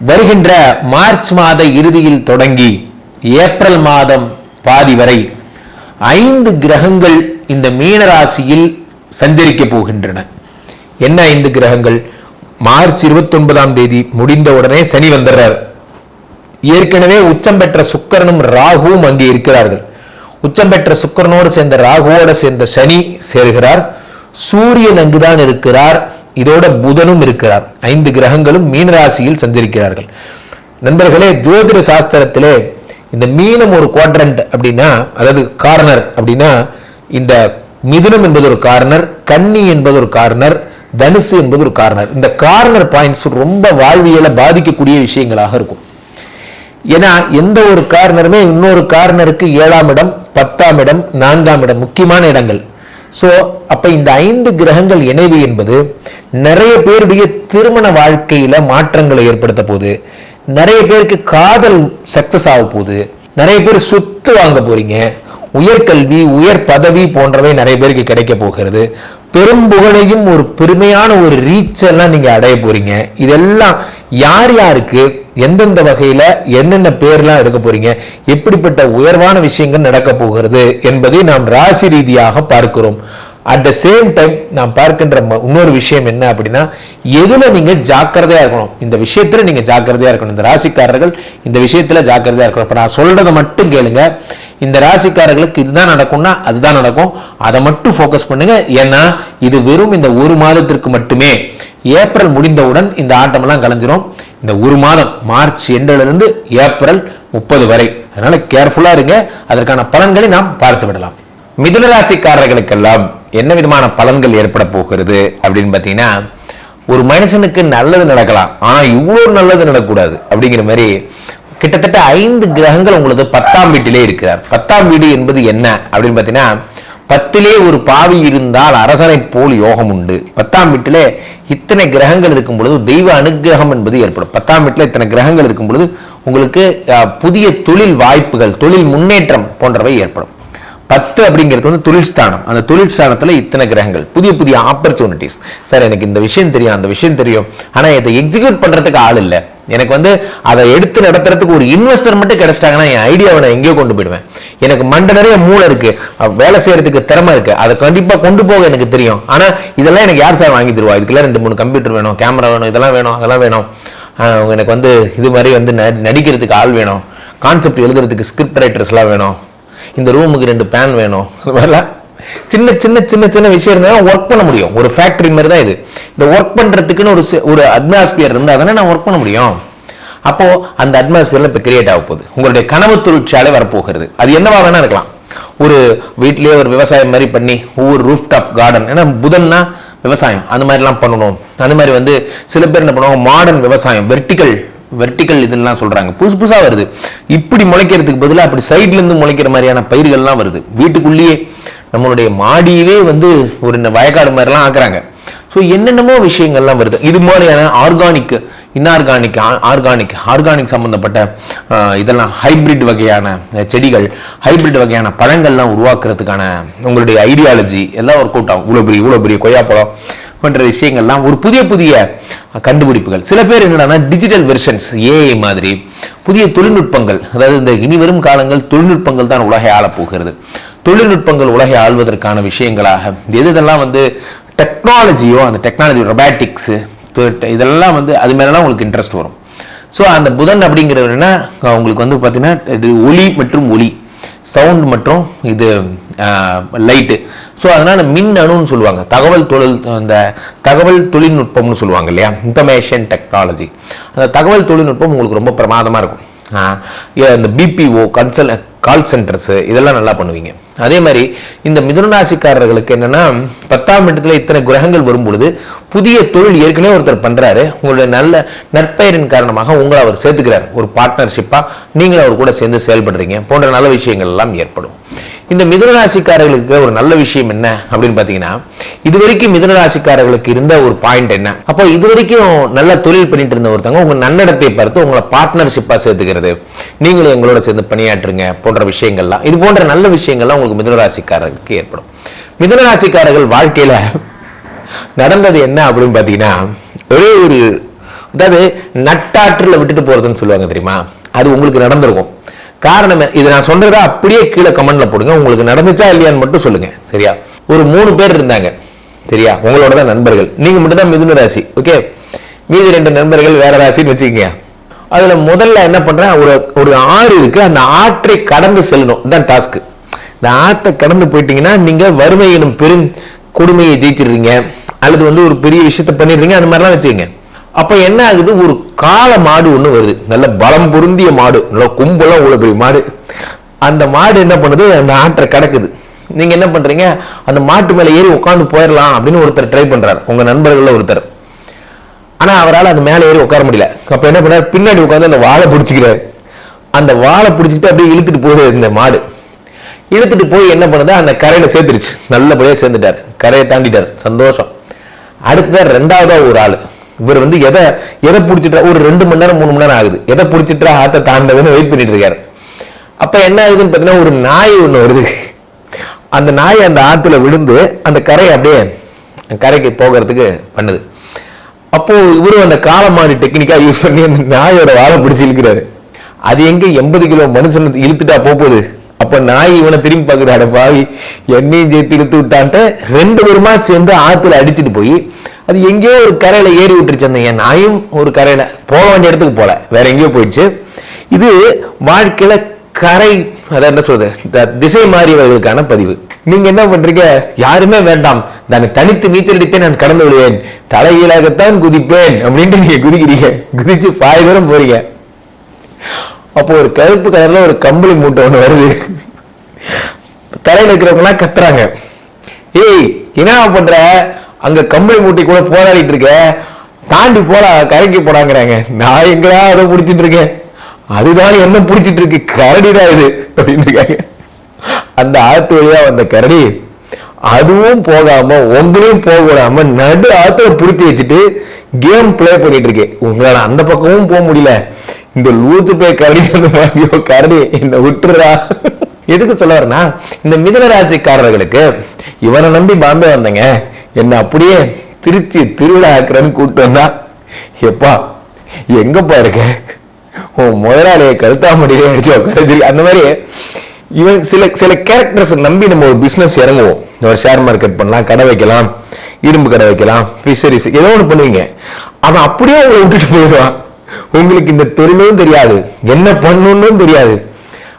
வருகின்ற மார்ச் மாத இறுதியில் தொடங்கி ஏப்ரல் மாதம் பாதி வரை ஐந்து கிரகங்கள் இந்த மீனராசியில் சஞ்சரிக்க போகின்றன. என்ன ஐந்து கிரகங்கள்? மார்ச் 29 தேதி முடிந்த உடனே சனி வந்துடுறார். ஏற்கனவே உச்சம் பெற்ற சுக்கரனும் ராகுவும் அங்கே இருக்கிறார்கள். உச்சம் பெற்ற சுக்கரனோடு சேர்ந்த ராகுவோடு சேர்ந்த சனி சேர்கிறார். சூரியன் அங்குதான் இருக்கிறார். இதோட புதனும் இருக்கிறார். ஐந்து கிரகங்களும் மீனராசியில் சஞ்சரிக்கிறார்கள். நண்பர்களே ஜோதிட சாஸ்திரத்திலே இந்த மீனம் ஒரு குவாட்ரண்ட் அப்படின்னா அதாவது கார்னர் அப்படின்னா இந்த மிதுனம் என்பது ஒரு கார்னர் கன்னி என்பது ஒரு கார்னர் தனுசு என்பது ஒரு கார்னர் இந்த கார்னர் பாயிண்ட்ஸ் ரொம்ப வாழ்வியலை பாதிக்கக்கூடிய விஷயங்களாக இருக்கும். ஏன்னா எந்த ஒரு கார்னருமே இன்னொரு கார்னருக்கு ஏழாம் இடம் பத்தாம் இடம் நான்காம் இடம் முக்கியமான இடங்கள். சோ அப்ப இந்த ஐந்து கிரகங்கள் இணைவு என்பது நிறைய பேருடைய திருமண வாழ்க்கையில மாற்றங்களை ஏற்படுத்த போகுது. நிறைய பேருக்கு காதல் சக்சஸ் ஆக போகுது. நிறைய பேர் சொத்து வாங்க போறீங்க. உயர்கல்வி உயர் பதவி போன்றவை நிறைய பேருக்கு கிடைக்க போகிறது. பெரும் புகழையும் ஒரு பெருமையான ஒரு ரீச் எல்லாம் நீங்க அடைய போறீங்க. இதெல்லாம் யார் யாருக்கு எந்தெந்த வகையில என்னென்ன பேர்லாம் எடுக்க போறீங்க எப்படிப்பட்ட உயர்வான விஷயங்கள் நடக்க போகிறது என்பதை நாம் ராசி ரீதியாக பார்க்கிறோம். அட் த சேம் டைம் நாம் பார்க்கின்ற ம- இன்னொரு விஷயம் என்ன அப்படின்னா எதுல நீங்க ஜாக்கிரதையா இருக்கணும்? இந்த விஷயத்துல நீங்க ஜாக்கிரதையா இருக்கணும். இந்த ராசிக்காரர்கள் இந்த விஷயத்துல ஜாக்கிரதையா இருக்கணும். இப்ப நான் சொல்றதை மட்டும் கேளுங்க. இந்த ராசிக்காரர்களுக்கு இதுதான் நடக்கும்னா அதுதான் நடக்கும். அதை மட்டும் ஃபோக்கஸ் பண்ணுங்க. ஏன்னா இது வெறும் இந்த ஒரு மாதத்திற்கு மட்டுமே. ஏப்ரல் முடிந்தவுடன் இந்த ஆட்டமெல்லாம் கலைஞ்சிரும். இந்த ஒரு மாதம் மார்ச் எண்டிலிருந்து ஏப்ரல் முப்பது வரை. அதனால கேர்ஃபுல்லா இருங்க. அதற்கான பலன்களை நாம் பார்த்து விடலாம். மிதுன ராசிக்காரர்களுக்கெல்லாம் என்ன விதமான பலன்கள் ஏற்பட போகிறது அப்படின்னு பார்த்தீங்கன்னா ஒரு மனுஷனுக்கு நல்லது நடக்கலாம் ஆனால் இவ்வளோ நல்லது நடக்கக்கூடாது அப்படிங்கிற மாதிரி கிட்டத்தட்ட ஐந்து கிரகங்கள் உங்களுக்கு பத்தாம் வீட்டிலே இருக்கிறார். பத்தாம் வீடு என்பது என்ன அப்படின்னு பார்த்தீங்கன்னா பத்திலே ஒரு பாவி இருந்தால் அரசனை போல் யோகம் உண்டு. பத்தாம் வீட்டிலே இத்தனை கிரகங்கள் இருக்கும் பொழுது தெய்வ அனுக்கிரகம் என்பது ஏற்படும். பத்தாம் வீட்டில் இத்தனை கிரகங்கள் இருக்கும் பொழுது உங்களுக்கு புதிய தொழில் வாய்ப்புகள் தொழில் முன்னேற்றம் போன்றவை ஏற்படும். பத்து அப்படிங்கிறது வந்து தொழில் ஸ்தானம். அந்த தொழில் இத்தனை கிரகங்கள். புதிய புதிய ஆப்பர்ச்சுனிட்டிஸ் சார் எனக்கு இந்த விஷயம் தெரியும் அந்த விஷயம் தெரியும். ஆனால் இதை எக்ஸிக்யூட் பண்ணுறதுக்கு ஆள் இல்லை. எனக்கு வந்து அதை எடுத்து நடத்துறதுக்கு ஒரு இன்வெஸ்டர் மட்டும் கிடைச்சிட்டாங்கன்னா என் ஐடியாவை நான் எங்கேயோ கொண்டு போயிடுவேன். எனக்கு மண்ட நிறைய மூளை இருக்கு. வேலை செய்யறதுக்கு திறமை இருக்கு. அதை கண்டிப்பாக கொண்டு போக எனக்கு தெரியும். ஆனால் இதெல்லாம் எனக்கு யார் சார் வாங்கி தருவா? இதுக்கெல்லாம் ரெண்டு மூணு கம்ப்யூட்டர் வேணும் கேமரா வேணும் இதெல்லாம் வேணும் அதெல்லாம் வேணும். எனக்கு வந்து இது மாதிரி வந்து ந- நடிக்கிறதுக்கு ஆள் வேணும். கான்செப்ட் எழுதுறதுக்கு ஸ்கிரிப்ட் ரைட்டர்ஸ்லாம் வேணும். இந்த ரூமுக்கு ரெண்டு பேன் வேணும். அது மாதிரிலாம் சின்ன சின்ன சின்ன சின்ன விஷயம் இருந்தால் ஒர்க் பண்ண முடியும். ஒரு ஃபேக்ட்ரி மாதிரி தான் இது. இந்த ஒர்க் பண்றதுக்குன்னு ஒரு ஒரு அட்மாஸ்பியர் இருந்தால் தானே நான் ஒர்க் பண்ண முடியும். அப்போது அந்த அட்மாஸ்பியர்ல இப்போ கிரியேட் ஆக போகுது. உங்களுடைய கனவு தொழிற்சாலை வரப்போகிறது. அது என்னவா வேணா இருக்கலாம். ஒரு வீட்டிலேயே ஒரு விவசாயம் மாதிரி பண்ணி ஒவ்வொரு ரூஃப் டாப் கார்டன் ஏன்னா புதன்னா விவசாயம். அந்த மாதிரிலாம் பண்ணணும். அந்த மாதிரி வந்து சில பேர் என்ன பண்ணுவாங்க மாடர்ன் விவசாயம் வெர்டிக்கல் வெர்டிக்கல் இதெல்லாம் சொல்றாங்க. புதுசு புதுசா வருது. இப்படி முளைக்கிறதுக்கு பதிலாக அப்படி சைட்லேருந்து முளைக்கிற மாதிரியான பயிர்கள்லாம் வருது. வீட்டுக்குள்ளேயே நம்மளுடைய மாடியவே வந்து ஒரு இந்த வயக்காடு மாதிரிலாம் ஆக்குறாங்க. ஸோ என்னென்னமோ விஷயங்கள்லாம் வருது. இது மாதிரியான ஆர்கானிக் இன்ஆர்கானிக் ஆர்கானிக் ஆர்கானிக் சம்மந்தப்பட்ட இதெல்லாம் ஹைபிரிட் வகையான செடிகள் ஹைபிரிட் வகையான பழங்கள்லாம் உருவாக்குறதுக்கான உங்களுடைய ஐடியாலஜி எல்லாம் ஒர்க் அவுட் ஆகும். இவ்வளோ பெரிய இவ்வளோ பெரிய கொய்யாப்பழம் பண்ணுற விஷயங்கள்லாம் ஒரு புதிய புதிய கண்டுபிடிப்புகள். சில பேர் என்னடானா டிஜிட்டல் வெர்ஷன்ஸ் ஏஐ மாதிரி புதிய தொழில்நுட்பங்கள். அதாவது இந்த இனி வரும் காலங்கள் தொழில்நுட்பங்கள் தான் உலகை ஆளப்போகிறது தொழில்நுட்பங்கள் உலகை ஆள்வதற்கான விஷயங்களாக எது இதெல்லாம் வந்து டெக்னாலஜியோ அந்த டெக்னாலஜி ரொபாட்டிக்ஸு இதெல்லாம் வந்து அது மேலலாம் உங்களுக்கு இன்ட்ரெஸ்ட் வரும். ஸோ அந்த புதன் அப்படிங்கிறதுனா உங்களுக்கு வந்து பார்த்தீங்கன்னா இது ஒளி மற்றும் ஒளி. சவுண்ட் மற்றும் இது லைட்டு. ஸோ அதனால மின் அணுன்னு சொல்லுவாங்க. தகவல் தொழில் அந்த தகவல் தொழில்நுட்பம்னு சொல்லுவாங்க இல்லையா? இன்ஃபர்மேஷன் டெக்னாலஜி அந்த தகவல் தொழில்நுட்பம் உங்களுக்கு ரொம்ப பிரமாதமாக இருக்கும். இந்த பிபிஓ கன்சல் கால் சென்டர்ஸு இதெல்லாம் நல்லா பண்ணுவீங்க. அதே மாதிரி இந்த மிதுனராசிக்காரர்களுக்கு என்னென்னா பத்தாம் இடத்துல இத்தனை கிரகங்கள் வரும் பொழுது புதிய தொழில் ஏற்கனவே ஒருத்தர் பண்ணுறாரு உங்களுடைய நல்ல நற்பெயரின் காரணமாக உங்களை அவர் சேர்த்துக்கிறார். ஒரு பார்ட்னர்ஷிப்பாக நீங்களும் அவர் கூட சேர்ந்து செயல்படுறீங்க. போன்ற நல்ல விஷயங்கள் எல்லாம் ஏற்படும். இந்த மிதுனராசிக்காரர்களுக்கு ஒரு நல்ல விஷயம் என்ன அப்படின்னு பார்த்தீங்கன்னா இது வரைக்கும் மிதுனராசிக்காரர்களுக்கு இருந்த ஒரு பாயிண்ட் என்ன? அப்போ இது வரைக்கும் நல்ல தொழில் பண்ணிட்டு இருந்த ஒருத்தவங்க உங்கள் நன்னடத்தை பார்த்து உங்களை பார்ட்னர்ஷிப்பாக சேர்த்துக்கிறது. நீங்களும் எங்களோட சேர்ந்து பணியாற்றுங்க போன்ற விஷயங்கள்லாம் இது போன்ற நல்ல விஷயங்கள்லாம் உங்களுக்கு மிதுனராசிக்காரர்களுக்கு ஏற்படும். மிதுனராசிக்காரர்கள் வாழ்க்கையில நடந்தது என்ன அப்படின்னு பாத்தீங்கன்னா ஒரே ஒரு அதாவது நட்டாற்றில் விட்டுட்டு போறதுன்னு சொல்லுவாங்க தெரியுமா? அது உங்களுக்கு நடந்திருக்கும். காரணம் இது நான் சொல்றதா அப்படியே கீழே கமெண்ட்ல போடுங்க. உங்களுக்கு நடந்துச்சா இல்லையான்னு மட்டும் சொல்லுங்க. சரியா? ஒரு மூணு பேர் இருந்தாங்க. சரியா? உங்களோட தான் நண்பர்கள். நீங்க மட்டும் தான் மிதுன ராசி. ஓகே மீதி ரெண்டு நண்பர்கள் வேற ராசின்னு வச்சுக்கோங்க. அதுல முதல்ல என்ன பண்றேன்? ஒரு ஒரு ஆறு இருக்கு. அந்த ஆற்றை கடந்து செல்லணும். இதுதான் டாஸ்க் இந்த ஆற்றை கடந்து போயிட்டீங்கன்னா நீங்க வறுமை எனும் பெரும் கொடுமையை ஜெயிச்சிடுறீங்க. அல்லது வந்து ஒரு பெரிய விஷயத்த பண்ணிடுறீங்க. அந்த மாதிரிலாம் வச்சுக்கோங்க. அப்போ என்ன ஆகுது? ஒரு காளை மாடு ஒன்று வருது. நல்ல பலம் பொருந்திய மாடு. நல்ல கும்பலம் உள்ள பெரிய மாடு. அந்த மாடு என்ன பண்ணுது? அந்த ஆற்றை கிடக்குது. நீங்க என்ன பண்றீங்க? அந்த மாட்டு மேல ஏறி உட்காந்து போயிடலாம் அப்படின்னு ஒருத்தர் ட்ரை பண்றாரு. உங்க நண்பர்கள்ல ஒருத்தர். ஆனா அவரால் அந்த மேலே ஏறி உட்கார முடியல. அப்ப என்ன பண்ணார்? பின்னாடி உட்காந்து அந்த வாழை பிடிச்சிக்கிறாரு. அந்த வாழை பிடிச்சிக்கிட்டு அப்படியே இழுத்துட்டு போகுது இந்த மாடு. இழுத்துட்டு போய் என்ன பண்ணுது? அந்த கரையில சேர்த்துருச்சு. நல்லபடியாக சேர்ந்துட்டாரு. கரையை தாண்டிட்டாரு. சந்தோஷம். அடுத்ததான் ரெண்டாவதா ஒரு ஆள். இவர் வந்து எதை எதை பிடிச்சிட்டா ஒரு ரெண்டு மணி நேரம் மூணு மணி நேரம் ஆகுது. எதை பிடிச்சிட்டா ஆத்த தாண்டதுன்னு வெயிட் பண்ணிட்டு இருக்காரு அப்ப என்ன ஆகுதுன்னு பாத்தீங்கன்னா ஒரு நாய் ஒண்ணு வருது. அந்த நாய் அந்த ஆத்துல விழுந்து அந்த கரையை அப்படியே கரைக்கு போகிறதுக்கு பண்ணுது. அப்போ இவரும் அந்த காலமாடு டெக்னிக்கா யூஸ் பண்ணி அந்த நாயோட வாழை பிடிச்சி இழுக்கிறாரு. அது எங்க எண்பது கிலோ மனுஷன் இழுத்துட்டா போக போகுது அப்ப நாய் இவனை திரும்பி பாக்குறாட அட பாவி என்னையும் சேர்த்து இழுத்து விட்டான்ட்டு ரெண்டு பேருமா சேர்ந்து ஆத்துல அடிச்சுட்டு போய் அது எங்கேயோ ஒரு கரையில ஏறி விட்டுருச்சு அந்த என் நாயும் ஒரு கரையில. போக வேண்டிய இடத்துக்கு போல. வேற எங்கேயோ போயிடுச்சு. இது வாழ்க்கையில் கரை அதான் என்ன சொல்றது? திசை மாறியவர்களுக்கான பதிவு. நீங்க என்ன பண்றீங்க? யாருமே வேண்டாம். நான் தனித்து நீச்சலடித்தே நான் கடந்து விடுவேன். தலைகீழாகத்தான் குதிப்பேன் அப்படின்ட்டு நீங்க குதிக்கிறீங்க. குதிச்சு பாய் தூரம் போறீங்க. அப்போ ஒரு கருப்பு கலர்ல ஒரு கம்பளி மூட்டை ஒண்ணு வருது. தலையில் இருக்கிறவங்க எல்லாம் கத்துறாங்க. ஏய் என்ன பண்ற? அங்க கம்பளை மூட்டை கூட போராடிட்டு இருக்க. தாண்டி போடா கரைக்கு போடாங்கிறாங்க. நான் எங்கடா அதை பிடிச்சிட்டு இருக்கேன்? அதுதான் என்ன பிடிச்சிட்டு இருக்கு. கரடிதான் இது அப்படின்னு இருக்காங்க. அந்த ஆத்து வழியா வந்த கரடி அதுவும் போகாம உங்களையும் போக விடாம நடு ஆத்துல பிடிச்சி வச்சுட்டு கேம் ப்ளே பண்ணிட்டு இருக்கேன். உங்களால அந்த பக்கமும் போக முடியல. இந்த லூத்து போய் கரடி மாதிரியோ கரடி என்ன விட்டுறா. எதுக்கு சொல்ல வரேன்னா இந்த மிதன ராசிக்காரர்களுக்கு இவனை நம்பி பாம்பே வந்தங்க. என்ன அப்படியே திருச்சி திருவிழா ஆக்குறேன்னு கூப்பிட்டு வந்தா எப்பா எங்கப்பா இருக்க? உன் முதலாளியை கழுத்தாமடியிலே அடிச்சு உட்கார அந்த மாதிரி இவன் சில சில கேரக்டர்ஸ் நம்பி நம்ம ஒரு பிஸ்னஸ் இறங்குவோம். ஒரு ஷேர் மார்க்கெட் பண்ணலாம் கடை வைக்கலாம் இரும்பு கடை வைக்கலாம் ஃபிஷரிஸ் ஏதோ ஒன்று பண்ணுவீங்க. அவன் அப்படியே உங்களை விட்டுட்டு போயிடுவான். உங்களுக்கு இந்த தொழிலும் தெரியாது என்ன பண்ணணும்னு தெரியாது.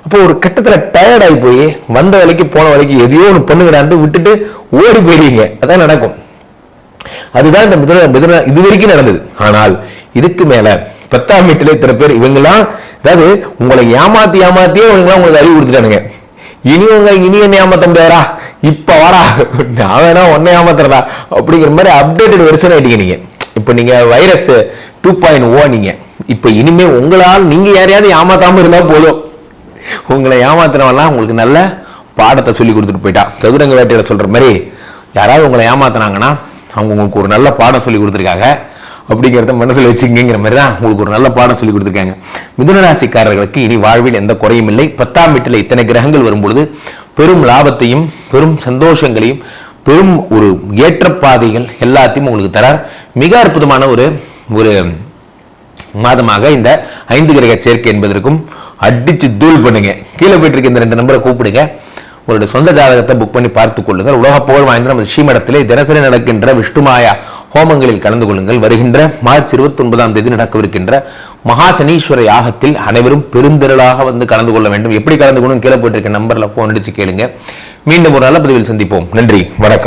அப்போ ஒரு கட்டத்தில் டயர்ட் ஆகி போய் வந்த வேலைக்கு போன வேலைக்கு எதையோ ஒன்று பண்ணுங்கடான்ட்டு விட்டுட்டு ஓடி போயிடுவீங்க அதான் நடக்கும். அதுதான் இந்த மிதன மிதன இது வரைக்கும் நடந்தது. ஆனால் இதுக்கு மேல பத்தாம் வீட்டுல இத்தனை பேர் இவங்கெல்லாம் அதாவது உங்களை ஏமாத்தி ஏமாத்தியே இவங்கெல்லாம் உங்களுக்கு அறிவு கொடுத்துட்டானுங்க. இனி உங்க இனி என்ன ஏமாத்த முடியாதா இப்ப வாடா. நான் வேணா உன்னை ஏமாத்துறதா அப்படிங்கிற மாதிரி அப்டேட்டட் வெர்ஷன் ஆயிட்டீங்க நீங்க. இப்ப நீங்க வைரஸ் டூ பாயிண்ட் ஓ நீங்க. இப்ப இனிமே உங்களால் நீங்க யாரையாவது ஏமாத்தாம இருந்தா போதும். உங்களை ஏமாத்துறவெல்லாம் உங்களுக்கு நல்ல பாடத்தை சொல்லி கொடுத்துட்டு போயிட்டா. சதுரங்க வேட்டையில சொல்கிற மாதிரி யாராவது உங்களை ஏமாத்தினாங்கன்னா அவங்க உங்களுக்கு ஒரு நல்ல பாடம் சொல்லி கொடுத்துருக்காங்க. அப்படிங்கிறத மனசில் வச்சுக்கிங்கிற மாதிரி தான் உங்களுக்கு ஒரு நல்ல பாடம் சொல்லி கொடுத்துருக்காங்க. மிதுனராசிக்காரர்களுக்கு இனி வாழ்வில் எந்த குறையும் இல்லை. பத்தாம் வீட்டில் இத்தனை கிரகங்கள் வரும்பொழுது பெரும் லாபத்தையும் பெரும் சந்தோஷங்களையும் பெரும் ஒரு ஏற்றப்பாதைகள் எல்லாத்தையும் உங்களுக்கு தரார். மிக அற்புதமான ஒரு ஒரு மாதமாக இந்த ஐந்து கிரக சேர்க்கை என்பதற்கும் அடிச்சு தூள் பண்ணுங்க. கீழே போயிட்டு இருக்க இந்த ரெண்டு நம்பரை கூப்பிடுங்க. உங்களுடைய சொந்த ஜாதகத்தை புக் பண்ணி பார்த்துக் கொள்ளுங்கள். உலக புகழ் வாய்ந்த நமது ஸ்ரீமடத்திலே தினசரி நடக்கின்ற விஷ்ணுமாயா ஹோமங்களில் கலந்து கொள்ளுங்கள். வருகின்ற மார்ச் இருபத்தி ஒன்பதாம் தேதி நடக்கவிருக்கின்ற மகாசனீஸ்வர யாகத்தில் அனைவரும் பெருந்திரளாக வந்து கலந்து கொள்ள வேண்டும். எப்படி கலந்து கொள்ளும் கீழே போயிட்டு இருக்க நம்பர்ல போன் அடிச்சு கேளுங்க. மீண்டும் ஒரு நல்ல பதிவில் சந்திப்போம். நன்றி. வணக்கம்.